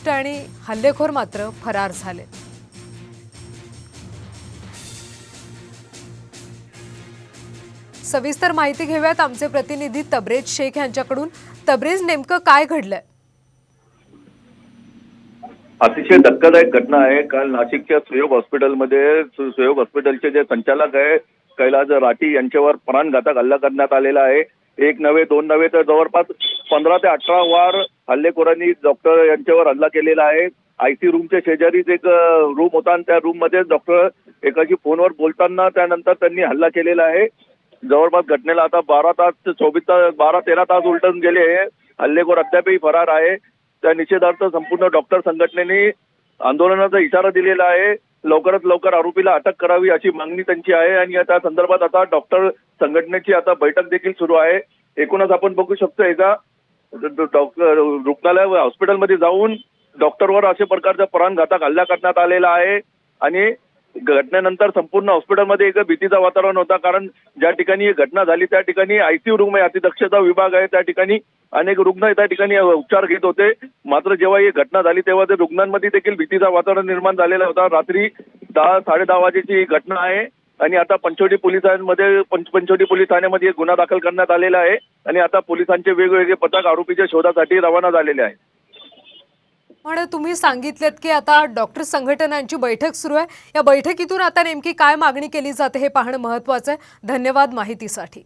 गोष्ट आणि हल्लेखोर मात्र फरार झाले. सविस्तर माहिती घेऊयात आमचे प्रतिनिधी तब्रेज शेख यांच्याकडून. तब्रेज नेमकं काय घडलंय? अतिशय धक्कादायक घटना आहे. काल नाशिकच्या सुयोग हॉस्पिटलमध्ये सुयोग हॉस्पिटलचे जे संचालक आहे कैलास राठी यांच्यावर प्राणघातक हल्ला करण्यात आलेला आहे. एक नव्हे दोन नव्हे तर जवळपास पंधरा ते अठरा वार हल्लेखोरांनी डॉक्टर यांच्यावर हल्ला केलेला आहे. आयसी रूमच्या शेजारीच एक रूम होता आणि त्या रूममध्ये डॉक्टर एकाशी फोनवर बोलताना त्यानंतर त्यांनी हल्ला केलेला आहे. जवळपास घटनेला आता बारा तास चोवीस तास बारा तेरा तास उलटून गेले हल्लेखोर अद्यापही फरार आहे. त्या निषेधार्थ संपूर्ण डॉक्टर संघटनेने आंदोलनाचा इशारा दिलेला आहे. लवकरात लवकर आरोपीला अटक करावी अशी मागणी त्यांची आहे आणि त्या संदर्भात आता डॉक्टर संघटनेची आता बैठक देखील सुरू आहे. एकूणच आपण बघू शकतो एका डॉक्टर रुग्णालय हॉस्पिटलमध्ये जाऊन डॉक्टरवर अशा प्रकारचा प्राणघातक हल्ला करण्यात आलेला आहे. आणि घटनेनंतर संपूर्ण हॉस्पिटलमध्ये एक भीतीचा वातावरण होता. कारण ज्या ठिकाणी ही घटना झाली त्या ठिकाणी आयसीयू रूम आहे अतिदक्षता विभाग आहे. त्या ठिकाणी अनेक रुग्ण त्या ठिकाणी उपचार घेत होते. मात्र जेव्हा ही घटना झाली तेव्हा ते रुग्णांमध्ये देखील भीतीचा वातावरण निर्माण झालेला होता. रात्री दहा साडे दहा वाजेची ही घटना आहे. आणि आता पंचवटी पोलिसांमध्ये पंचवटी पोलीस ठाण्यामध्ये एक गुन्हा दाखल करण्यात आलेला आहे. आणि आता पोलिसांचे वेगवेगळे पथक आरोपीच्या शोधासाठी रवाना झालेले आहे पण तुम्ही सांगितलेत की आता डॉक्टर संघटनांची बैठक सुरू आहे. या बैठकीतून आता नेमकी काय मागणी केली जाते हे पाहणं महत्वाचं आहे. धन्यवाद माहितीसाठी.